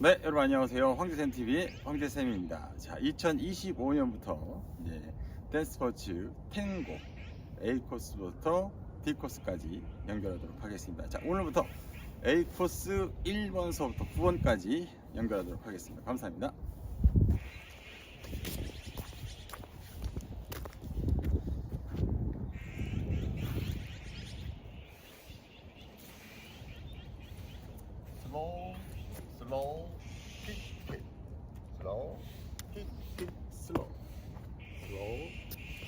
네, 여러분 안녕하세요. 황재샘 TV 황재샘입니다. 자, 2025년부터 이제 댄스 스포츠 탱고 A 코스부터 D 코스까지 연결하도록 하겠습니다. 자, 오늘부터 A 코스 1번서부터 9번까지 연결하도록 하겠습니다. 감사합니다. 슬로우 킥킥 슬로우 킥킥 슬로우 슬로우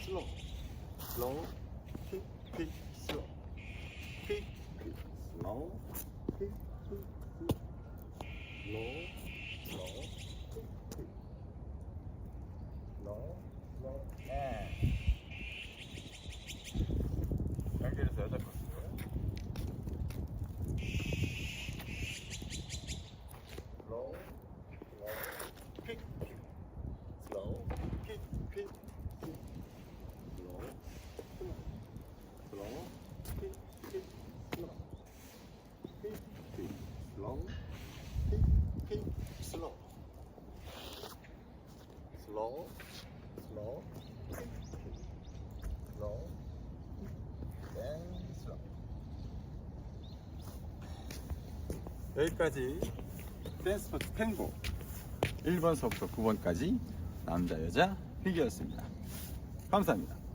슬로우 슬로우 킥킥 슬로우 킥킥 슬로우 킥킥 슬로우 슬로우 킥킥 슬로우 슬로우 앤 연결해서 여덟 번 slow, slow, kick, kick, slow, kick, kick, kick, slow, slow, kick, kick, slow, kick, kick, slow, kick, kick, slow, slow, slow, slow, and slow. 여기까지 댄스 스포츠 탱고 1번서부터 9번까지 남자 여자 피겨였습니다. 감사합니다.